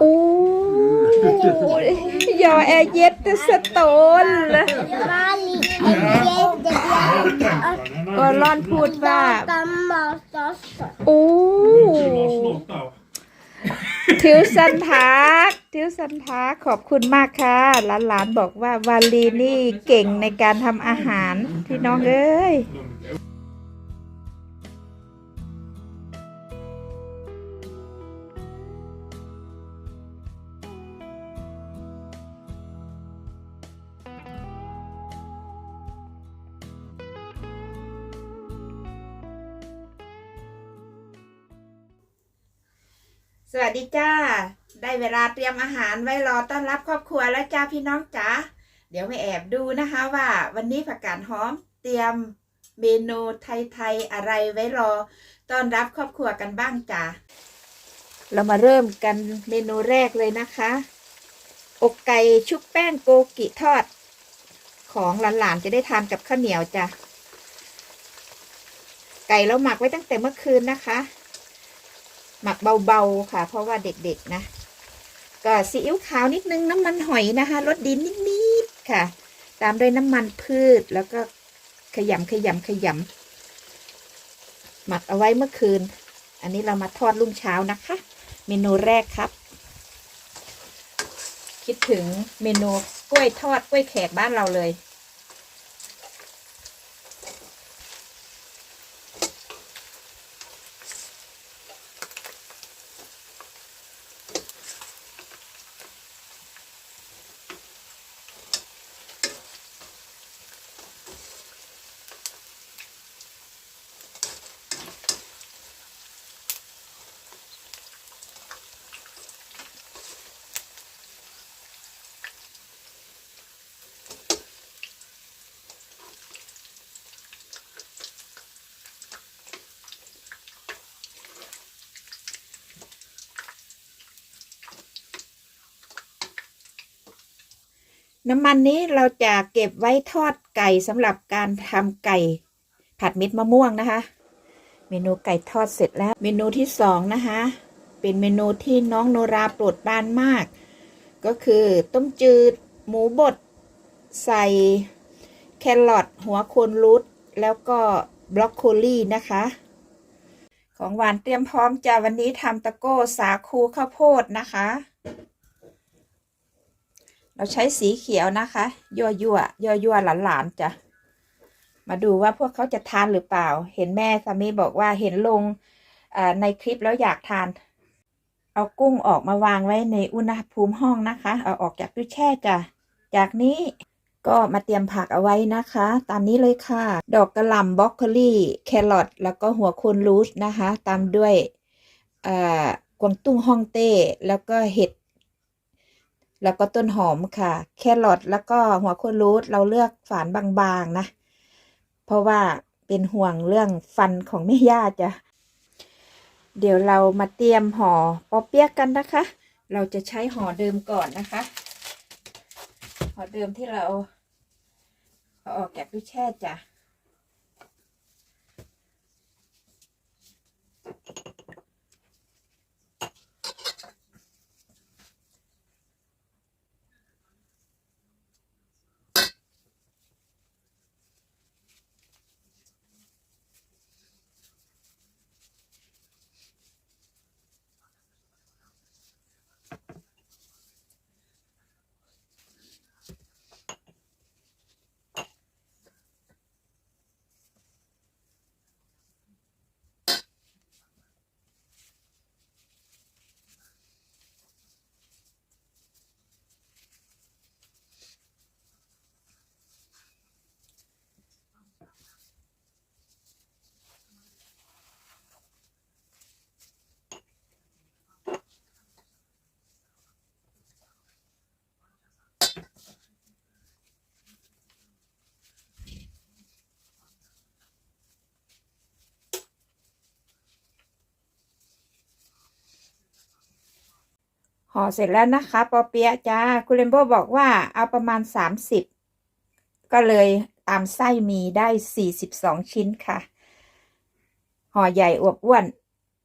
โอ้ยอแอเย็ดสโตน Varje är jättebra. ก็ร่อนพูดว่า Laga mat också. โอ้ Slåta. ทิวสันทักทิวสันทักขอบคุณมากค่ะ หลานๆบอกว่าวาลีนี่เก่งในการทำอาหารพี่น้องเอ้ย สวัสดีจ้า ได้เวลาเตรียมอาหารไว้รอต้อนรับครอบครัวแล้วจ้าพี่น้องจ๋า เดี๋ยวไปแอบดูนะคะว่า วันนี้ผักกาดหอมเตรียมเมนูไทยๆอะไรไว้รอต้อนรับครอบครัวกันบ้างจ้าเรามาเริ่มกันเมนูแรกเลยนะคะ อกไก่ชุบแป้งโกกิทอด ของหลานๆจะได้ทานกับข้าวเหนียวจ้ะ ไก่เราหมักไว้ตั้งแต่เมื่อคืนนะคะ หมักเบาๆค่ะ เพราะว่าเด็กๆนะ ก็ซีอิ๊วขาวนิดนึงน้ำมันหอยนะคะรสดีนิดๆค่ะ ตามด้วยน้ำมันพืชแล้วก็ขยำขยำขยำหมักเอาไว้เมื่อคืน อันนี้เรามาทอดรุ่งเช้านะคะ เมนูแรกครับ คิดถึงเมนูกล้วยทอดกล้วยแขกบ้านเราเลย น้ำมันนี้เราจะเก็บไว้ทอดไก่สำหรับการทำไก่ ผัดเม็ดมะม่วงนะคะ เมนูไก่ทอดเสร็จแล้ว เมนูที่สองนะคะ เป็นเมนูที่น้องโนราโปรดปรานมาก ก็คือต้มจืด หมูบด ใส่แครอทหัวโคนรูทแล้วก็บรอกโคลี่นะคะ ของหวานเตรียมพร้อมจ้าวันนี้ทำตะโก้สาคูข้าวโพดนะคะ เราใช้สีเขียวนะคะ ยั่วยั่วยั่วยั่วหลานหลานๆจ้ะมาดูว่าพวกเขาจะทานหรือเปล่า เห็นแม่สามีบอกว่าเห็นลงในคลิปแล้วอยากทาน เอากุ้งออกมาวางไว้ในอุณหภูมิห้องนะคะ เอาออกจากตู้แช่จ้ะจากนี้ก็มาเตรียมผักเอาไว้นะคะ ตามนี้เลยค่ะ ดอกกระหล่ำบรอกโคลี่ แครอทแล้วก็หัวโคนรูทนะคะ ตามด้วยกวางตุ้งฮ่องเต้แล้วก็เห็ด แล้วก็ต้นหอมค่ะ แครอทแล้วก็หัวโคนรูทเราเลือกฝานบางๆนะ เพราะว่าเป็นห่วงเรื่องฟันของแม่ย่าจ้ะ เดี๋ยวเรามาเตรียมห่อปอเปี๊ยกกันนะคะ เราจะใช้ห่อเดิมก่อนนะคะ ห่อเดิมที่เราเอาออกจากตู้แช่จ้ะ ห่อเสร็จแล้วนะคะปอเปี๊ยะจ้าคุณเลมโบบอกว่าเอาประมาณ 30 ก็เลยตามไส้มีได้ 42 ชิ้นค่ะ ห่อใหญ่อวบอ้วน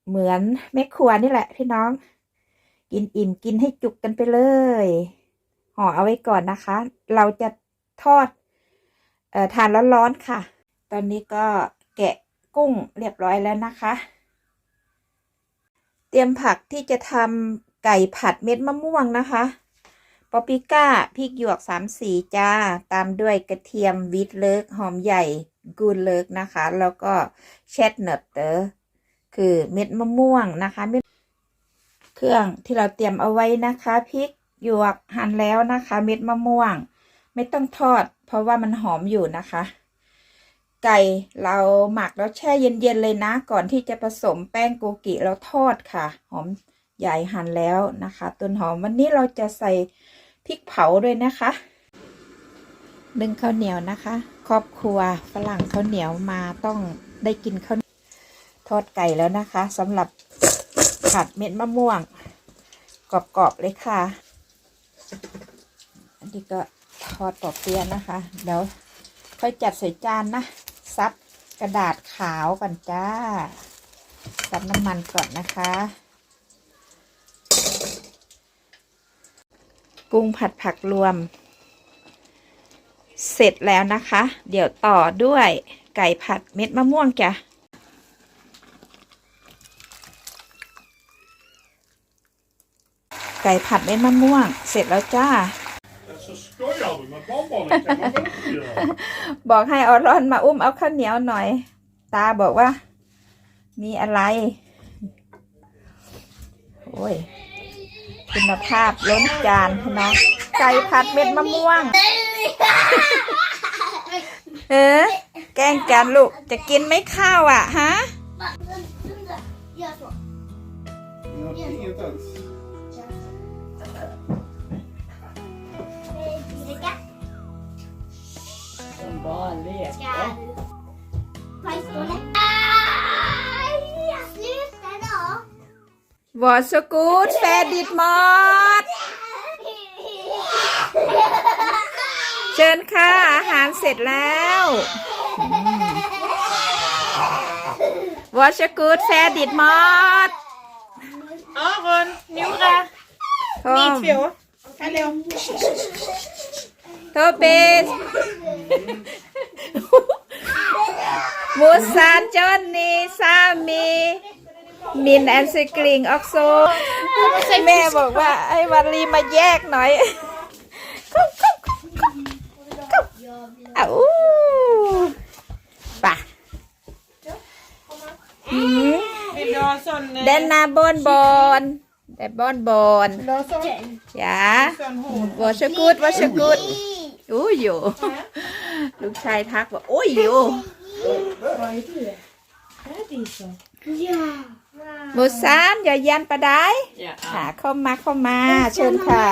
เหมือนแม่ครัวนี่แหละพี่น้อง กินอิ่มกินให้จุกกันไปเลย ห่อเอาไว้ก่อนนะคะ เราจะทอดเอ่อทานร้อนๆค่ะ ตอนนี้ก็แกะกุ้งเรียบร้อยแล้วนะคะ เตรียมผักที่จะทำ ไก่ผัดเม็ดมะม่วงนะคะปอปิก้าพริกหยวกสามสีจ้า ตามด้วยกระเทียมวิตเลิกหอมใหญ่กูนเลิกนะคะ แล้วก็แชดเนตเตอร์คือเม็ดมะม่วงนะคะเม็ดเครื่องที่เราเตรียมเอาไว้นะคะพริกหยวกหั่นแล้วนะคะ เม็ดมะม่วง ไม่ต้องทอด เพราะว่ามันหอมอยู่นะคะ ไก่เราหมักแล้วแช่เย็นๆเลยนะ ก่อนที่จะผสมแป้งโกกิเราทอดค่ะ หอม ใหญ่หั่นแล้วนะคะ ต้นหอมวันนี้เราจะใส่พริกเผาด้วยนะคะนึ่งข้าวเหนียวนะคะ ครอบครัวฝรั่งข้าวเหนียวมาต้องได้กินข้าวทอดไก่แล้วนะคะสำหรับผัดเม็ดมะม่วง กรอบๆเลยค่ะ อันนี้ก็ทอดปอเปียะนะคะเดี๋ยวค่อยจัดใส่จานนะซับกระดาษขาวก่อนจ้าซับน้ำมันก่อนนะคะ กุ้งผัดผักรวม เสร็จแล้วนะคะ เดี๋ยวต่อด้วยไก่ผัดเม็ดมะม่วงจ้ะไก่ผัดเม็ดมะม่วง เสร็จแล้วจ้า บอกให้เอร้อนมาอุ้มเอาข้าวเหนียวหน่อย ตาบอกว่า มีอะไร โอ้ย คุณภาพล้นจานพี่น้องไก่ผัดเม็ดมะม่วง เออ แกล้งกันลูก จะกินไหม่ข้าวอะฮะ Gör så. Inget ens. Dricka. Som bara leker. Ska du? Pajsstålet. วอสกูดแฟดิดมอดเชิญค่ะ อาหารเสร็จแล้ววอชกูดแฟดิดมอด Aron, Nora, ทอม hallå. โทเบสมูซานจอนนี่สามี มินแอนสกริงออกโซแม่บอกว่าให้วันลีมาแยกหน่อยอ้าวป่ะหืม Vill du ha sån? eh, เดนนาบอนบอนเดนบอนบอน Vill du ha sån? อย่า Sån hård? วอชกูดวอชกูดอู้อยู่ลูกชายทักว่าโอ้ยอยู่ Vad är du? Är det så? Ja. มูซานอย่ายันประดาย Ja. หาเข้ามาเข้ามาเชิญค่ะ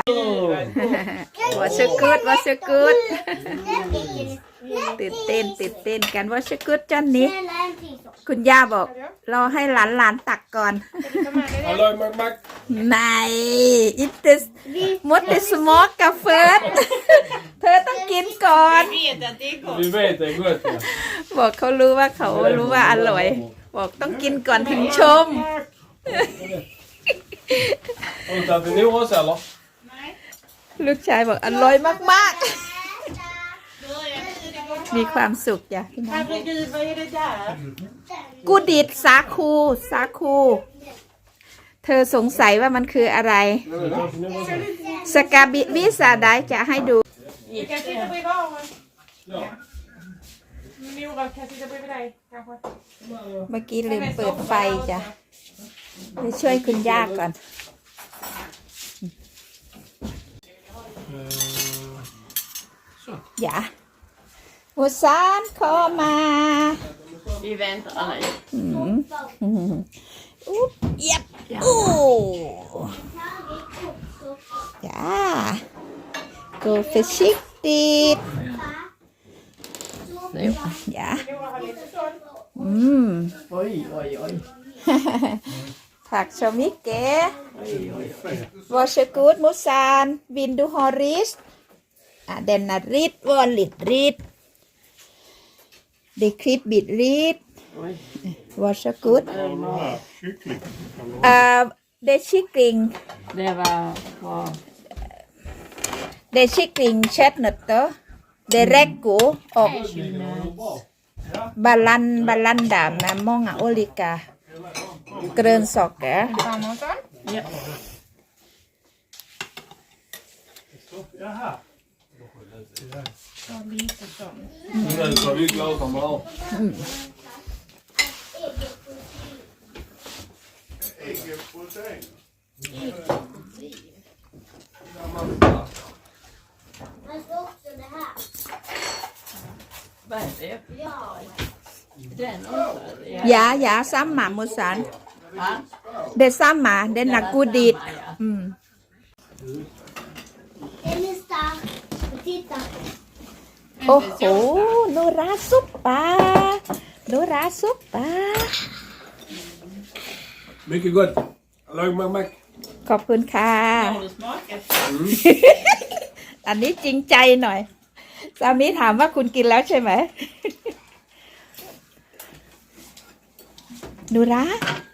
วอชกูดวอชกูดตื่นเต้นตื่นเต้นกันวอชกูดจอนนี้ Snälla en till så. คุณย่าบอกรอให้หลานหลานๆตักก่อน Hallå Mac Mac. ในอิตสมดติสมอกกับเฟิร์สเธอต้องกินก่อน vet att det är gott. Vi vet det är gott ja. บอกเขารู้ว่าเขารู้ว่าอร่อย บอกต้องกินก่อนถึงชม Har du tagit en Noras eller? ลูกชายบอกอร่อยมากๆ มีความสุขจ้ะพี่น้อง Herregud, vad är det där? กูดิดสาคูสาคู เธอสงสัยว่ามันคืออะไร สกาบิวิสาไดจะให้ดู Vi kan sitta bredvid Aron. Ja. Nora kan sitta bredvid dig kanske. เมื่อกี้ลืมเปิดไฟจ้ะไปช่วยคุณย่าก่อนอย่าอุสานขอมา Vi väntar alla. อืมอืมอุ๊บเย็บอู้จ้า go försiktigt Xíu. Dạ. Ừm. Ôi ôi ôi. Thật cho mít kìa. Vô sư cút mút san, vin du hò rít. À, đèn là rít, vô lịt rít. Đi khít bịt rít. Vô sư cút. À, đê chí kinh. Đê vào. Đê chí kinh chết nật tớ. เดเรกกูออกบาลันบาลันดามนะมองอะโอลิกาเกรนสอกแก Parmesan. Jaha. Nu så är vi glada för mat. Äggprotein. Men så också det här. Vad är det? Ja. Den också? Ja. ยายาซ้ำหมามุสัน Va? เดซ้ำหมาเดนักกูดีด Ja, ja. อืม Den är stark. Och titta. โอ้โห โนราซุปปาโนราซุปปา Mycket gott. Lag med mack. ขอบคุณค่ะ Har du smakat? อันนี้จริงใจหน่อย สามีถามว่าคุณกินแล้วใช่ไหมนูรา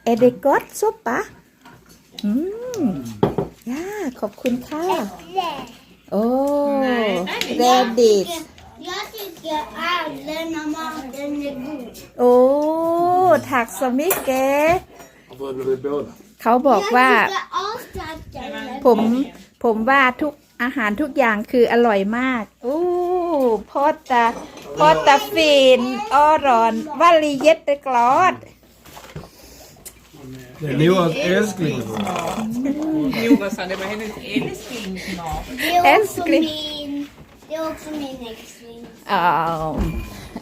เอเดกอตซุปปะอืมย่าขอบคุณค่ะ Äpple. โอ้เรดิต Jag tycker all denna maten är god. โอ้ถักสมิเก Varför är det båda? เขาบอกว่า Jag tycker allt att ผมผมว่าทุกอาหารทุกอย่างคืออร่อยมากอู้พอ ตาพอตาฟินออรอนวาลีเย็ดเตกลอด Det är Noahs älskling. Jonas sa det var hennes älsklingsmat. Det är också Älskling. min, det är också min älskling. อ้าว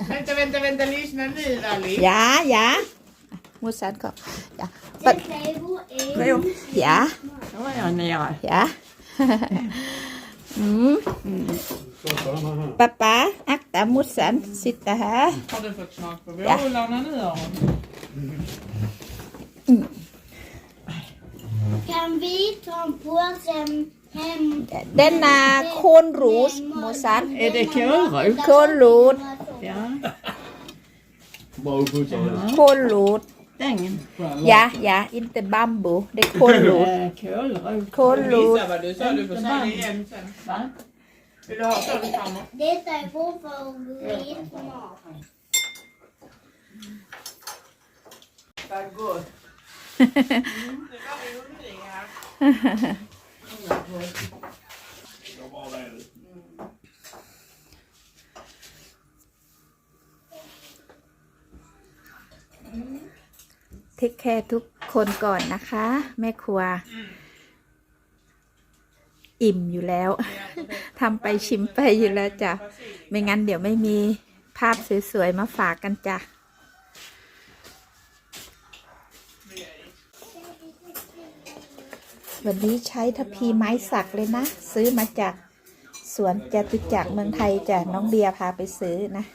Vänta, vänta, vänta, lyssna nu Vali. ยายามูสันก็ยาปัด Detta är vår egen. ยา Då var jag nere. ยา อืมป๊าป๊าอักตามุสันสิตาฮะ Har du fått smak på Ja. vårlorna nu Aron? Kan vi ta en påse hem? เดนนาโคนรูสมูสัน Är det kålrot? โคนรูด Ja. Bra uppfostrad. โคนรูด Den. ยายาอินเตบัมบูเด็กโคนรูด Eh, Kålrot. โคนรูด Gissa vad du sa, du får säga det igen sen. Va? Vill du ha större farmor? Detta är vår favoritmat. Vad gott. Det var det underliga. Jag bara det. เทคแคร์ทุกคนก่อนนะคะ แม่ครัว อิ่มอยู่แล้ว ทำไปชิมไปอยู่แล้วจ้ะ ไม่งั้นเดี๋ยวไม่มีภาพสวยๆมาฝากกันจ้ะ วันนี้ใช้ทัพพีไม้สักเลยนะ ซื้อมาจากสวนจตุจักรเมืองไทยจ้ะ น้องเบียร์พาไปซื้อนะ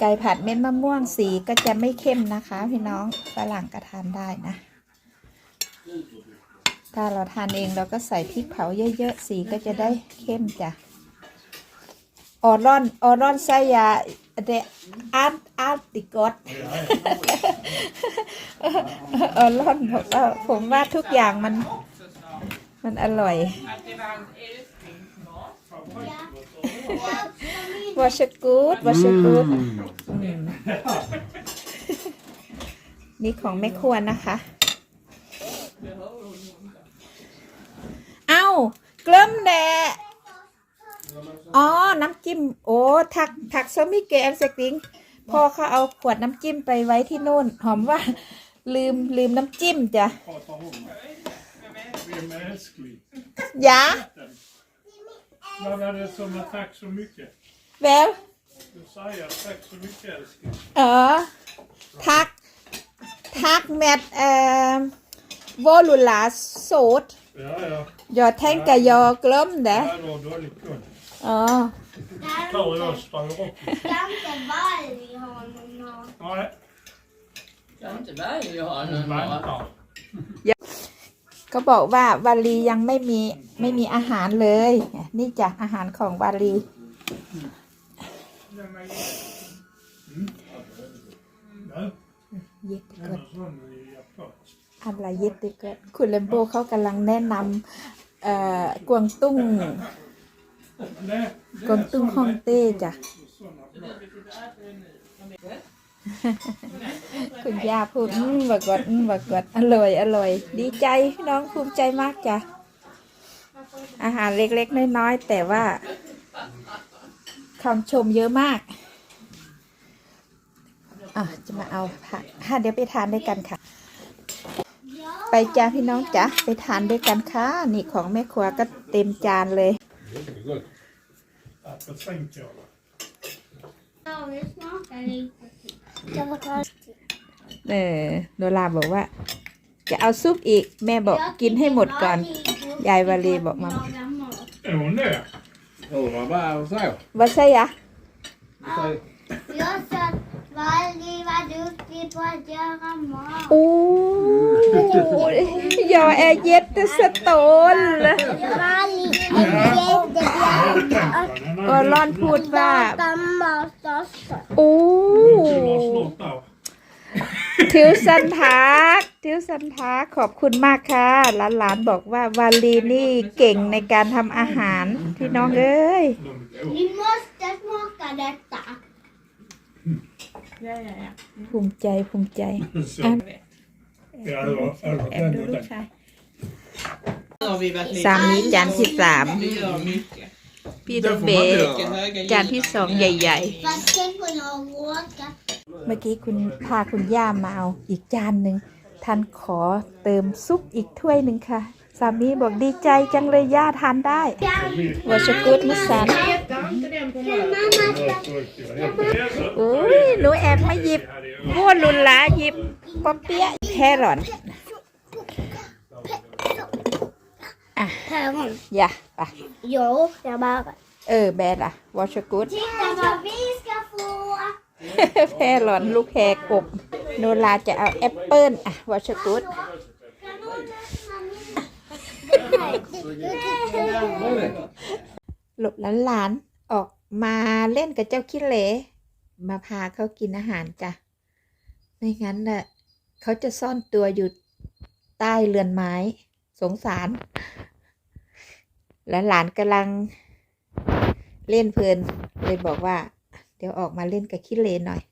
ไก่ผัดเม็ดมะม่วงสีก็จะไม่เข้มนะคะ พี่น้องฝรั่งก็ทานได้นะ ถ้าเราทานเองเราก็ใส่พริกเผาเยอะๆ สีก็จะได้เข้มจ้ะออรอนออรอนไซยาเดอาร์อาร์ติกอตออรอนบอกว่าผมว่าทุกอย่างมัน มันอร่อย Att det var en älsklingsmat. Ja. วอชกูดวอชกูดนี่ของแม่ครัวนะคะ เอ้าเกลิมแดะอ๋อ น้ำจิ้ม โอ้ถักถักซมิเกอันสติงพอเขาเอาขวดน้ำจิ้มไปไว้ที่โน่น หอมว่า ลืมลืมน้ำจิ้มจ้ะยา Vad var det som var tack så mycket? แวว Du säger tack så mycket älskling. เออ ทักแมทเอ่อวอลูลาโซด Ja, ja. ยอแท่งกะยอกล้มเด้อ Ja, du har dålig koll. อ๋อ Tar jag styr upp. Ska inte varg ha någon mat? Nej, Kan inte varje ha någon mat. vänta. ก็บอกว่าวาลียังไม่มีไม่มีอาหารเลย นี่จ้ะอาหารของวาลี Nej, เย็ดก่อน hennes vän är japan. อะไรเย็ดดีก่อนคุณเลมโบเขากำลังแนะนำเอ่อกวางตุ้งกวางตุ้งฮ่องเต้จ้ะคุณย่าพูดอืมบักกดอืมบักกดอร่อยอร่อย ดีใจพี่น้องภูมิใจมากจ้ะ อาหารเล็กๆน้อยๆแต่ว่าคำชมเยอะมาก อะ จะมาเอาผักเดี๋ยวไปทานด้วยกันค่ะ ไปจ้าพี่น้องจ้ะไปทานด้วยกันค่ะนี่ของแม่ครัวก็เต็มจานเลย Mycket gott. Apelsinkål. Ja, det smakar lite. Jag får ta เออโดราบอกว่า จะเอาซุปอีกแม่บอกกินให้หมดก่อน ยายวาลีบอกมา Är hon det? Hon var bara, vad säger ว่าใช่ยะ Jag sa att Valdi var duktig på att göra mat. โอ้ยอแอร์เย็ดสโตน Valdi är jättebra. โอรอนพูดว่า mat också. โอ้ Du la snart av. ทิวสันทักทิวสันทักขอบคุณมากค่ะหลานๆบอกว่าวาลีนี่เก่งในการทำอาหารพี่น้องเอ้ย Ni måste smaka detta. Ja, ja, ja. ภูมิใจภูมิใจ Så. Ja, det var, det var แอบ den ดู och ลูก den. ชาย har vi varit สามนี้จานที่สาม Det gör mycket. พี่ดอกเบ Mycket höga จานที่สองใหญ่ Fast tänk på några åka. ๆเมื่อกี้คุณพาคุณย่ามาเอาอีกจานหนึ่งท่านขอเติมซุปอีกถ้วยหนึ่งค่ะ สามีบอกดีใจจังเลยย่าทานได้วอชกุดมิสานโอ้ยห นูแอบมาหยิบม้วนลุนหลาหยิบป๊อปเปี๊ยแครอท Päron. อย่าไป Jo, jag bara. เออแบดอะวอชกุด Titta vad vi ska få. แพรอนลูกแพรกบโนลาจะเอาแอปเปิ้ลอะวอชกุดหลบหลานๆออกมาเล่นกับเจ้าคิเหล มาพาเขากินอาหารจ้ะ ไม่งั้นน่ะเขาจะซ่อนตัวอยู่ใต้เรือนไม้ สงสาร และหลานกำลังเล่นเพลิน เลยบอกว่า เดี๋ยวออกมาเล่นกับคิเลนหน่อย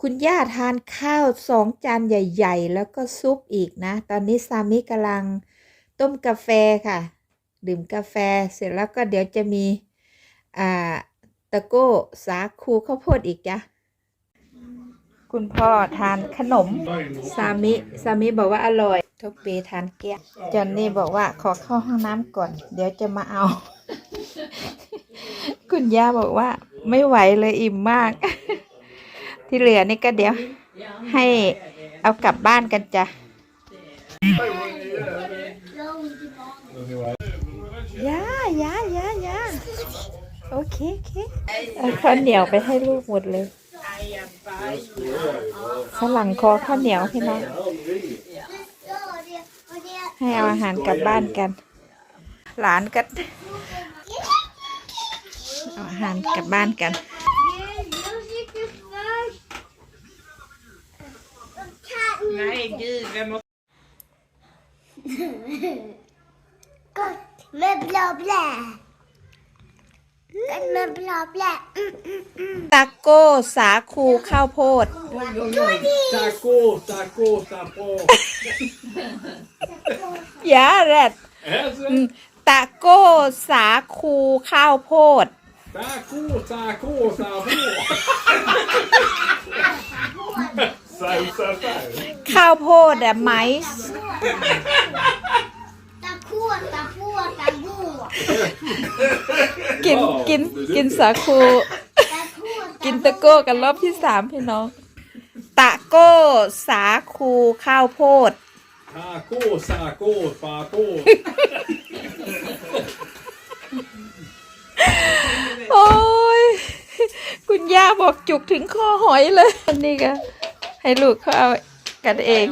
คุณย่าทานข้าวสองจานใหญ่ ๆ แล้วก็ซุปอีกนะ ตอนนี้ซามิกำลังต้มกาแฟค่ะ ดื่มกาแฟเสร็จแล้วก็เดี๋ยวจะมีอ่า ตะโก้สาคูข้าวโพดอีกจ้ะ คุณพ่อทานขนมซามิซามิบอกว่าอร่อยทบเปีทานแก้วจอนนี่บอกว่าขอเข้าห้องน้ำก่อน เดี๋ยวจะมาเอา คุณย่าบอกว่า ไม่ไหวเลยอิ่มมาก ที่เหลือนี่ก็เดี๋ยว ให้เอากลับบ้านกันจ้ะย่าย่าย่าย่า โอเคโอเคเอาข้าวเหนียวไปให้ลูกหมดเลยฝรั่งคอข้าวเหนียวให้น้องให้เอาอาหารกลับบ้านกัน หลานก็เอาอาหารกลับบ้านกัน Nej, gud, vem har... Gott med blå blä. Gott med blå blä. Mm, mm, mm. ตาโก้สาคูข้าวโพด Taco, taco, taco. ยาแรด Alltså, ตาโก้สาคูข้าวโพด taco, taco, taco. Salsa där. ข้าวโพดอะไมซ์ Ta på, ta på, ta på. กินกินกินสาคู Ta på, กินตะโก้กันรอบที่สามพี่น้อง ตะโก้สาคูข้าวโพด Taco, taco, taco. โอ้ยคุณย่าบอกจุกถึงคอหอยเลย อันนี้ก็ให้ลูกเขาเอากันเอง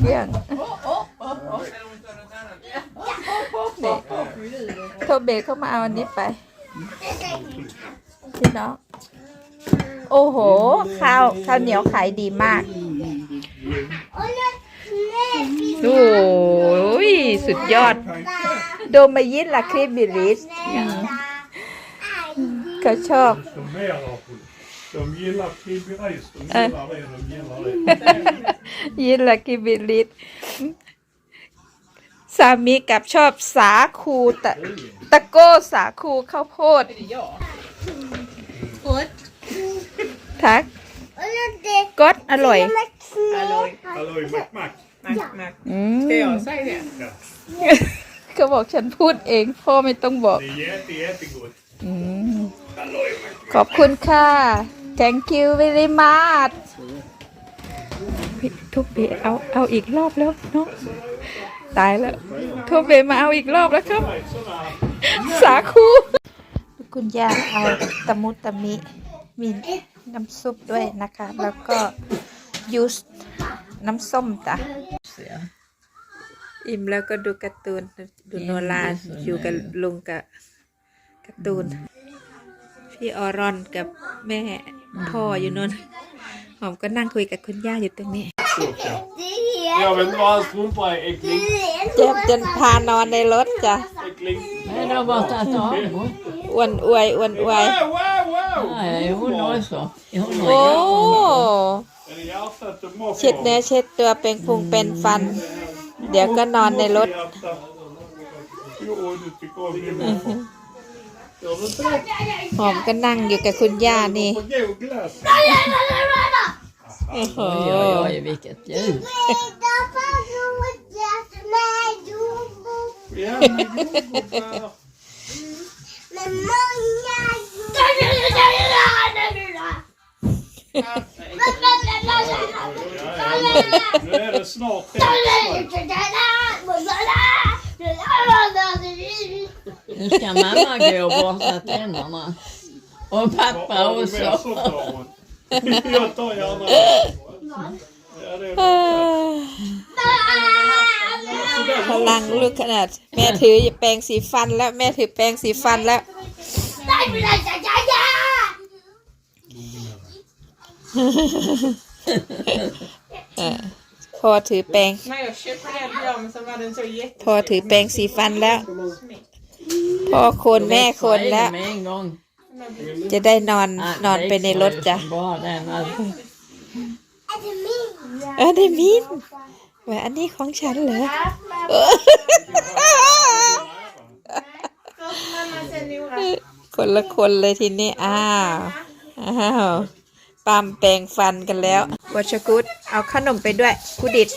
เรื่อง นี่โทเบเข้ามาเอาอันนี้ไปเนาะโอ้โห ข้าวข้าวเหนียวขายดีมากโอ้ยสุดยอด โดมายินละคลิปบิลิสเขาชอบ De är apor. De gillar Kibby Ice. De Äh. gillar det. De gillar det. ยินละคลิปบิลิส สามีกับชอบสาคูตะตะโก้สาคูข้าวโพด Är det jag? ทัก กดอร่อย Halloj. Hallå i McMack. Mac, Mac. อืม Ska jag säga det? เขาบอกฉันพูดเองพ่อไม่ต้องบอก Det är jätte, jättegott. อืมขอบคุณค่ะ thank you very much ทุบเบเอาเอาอีกรอบแล้วเนาะ ตายแล้วทุบเบมาเอาอีกรอบแล้วครับ สาคูคุณย่าเอาตะมุตะมิมีน้ำซุปด้วยนะคะ แล้วก็ยูสน้ำส้มจ้ะอิ่มแล้วก็ดูการ์ตูน ดูโนราอยู่กับลุงกับการ์ตูน พี่ออรอนกับแม่พ่ออยู่นนหอมก็นั่งคุยกับคุณย่าอยู่ตรงนี้ Stort, ja. Jag vet inte vad hans strumpa är. Äckling. เจ็บจนพานอนในรถจ้ะ Äckling. Nej, det har bara tagit av. อ้วนอวยอ้วนอวย Wow, wow, wow! Nej, hon också. Hon โอ้ Är det hjärtat och mockor? เช็ดเนื้อเช็ดตัวเป็นพุงเป็นฟัน เดี๋ยวก็นอนในรถ Hjärta. Jo, du tycker om min mockor. Gör du inte det? หอมก็นั่งอยู่กับคุณย่านี่ På god glass. โอ้โห Oj, oj, oj, vilket ljud. Ja, med jordgubbar. Nu är det snart helt slut. Nu ska mamma gå och borsta tänderna. Och pappa Har du mer också. Så tar hon. Jag tar gärna det. Ja, det är bra. พลังลูกขนาด แม่ถือแปรงสีฟันแล้วแม่ถือแปรงสีฟันแล้วเออพอถือแปรง När jag köpte den till dem så var den så พอถือแปรงสีฟันแล้วพ่อโคนแม่โคนแล้ว Med en gång. จะได้นอน Ah, นอนไปในรถจ้ะ Bara den. Alltså. เออได้มินแหวนอันนี้ของฉันเหรอเออ Mamma sen Nora. คนละคนเลยทีนี้ อ้าว อ้าวปามแปรงฟันกันแล้ววัชกุดเอาขนมไปด้วยคุดิด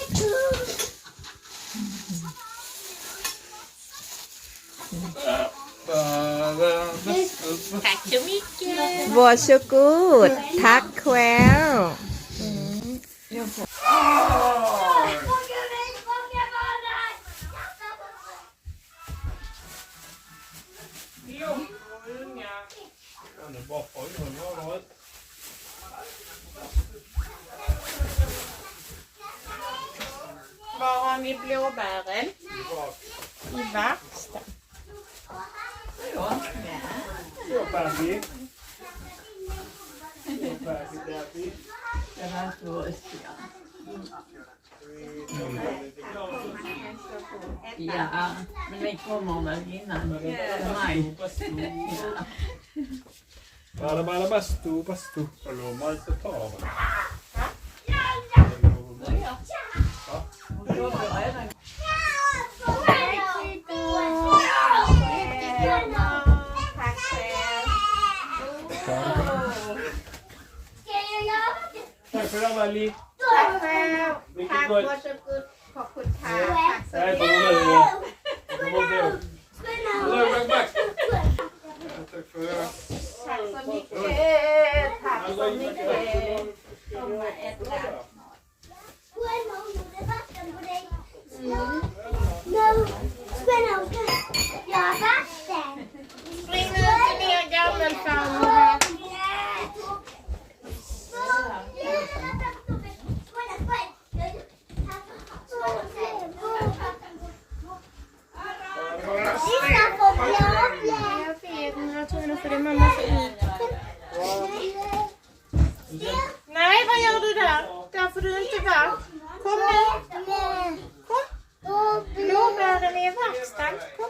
วัชกุดทักแควล Jo, och unga. Ja, det är bara för ögonen. Ja, det har ett- Var har ni blåbären? I verkstaden. Ja, Bambi. Ja, Bambi, Bambi. Det var så röstiga. Ja, men det kommer väl innan maj. Ja. Bala, bala, bastu, bastu. Hallå, man ska ta av den. Tack ผักสขอบาลีผักแล้วผักบัวสกุลขอบคุณค่ะผักสลับาลีผักสมิเกตผักสมิเกตต้มมาเอ็ดละเ Bring the video down the phone. Titta på blåbären. Jag vet, men jag var tvungen att följa mamma för ut. Nej, vad gör du där? Där får du inte vara. Kom nu. Kom. Blåbären är i verkstaden. Kom.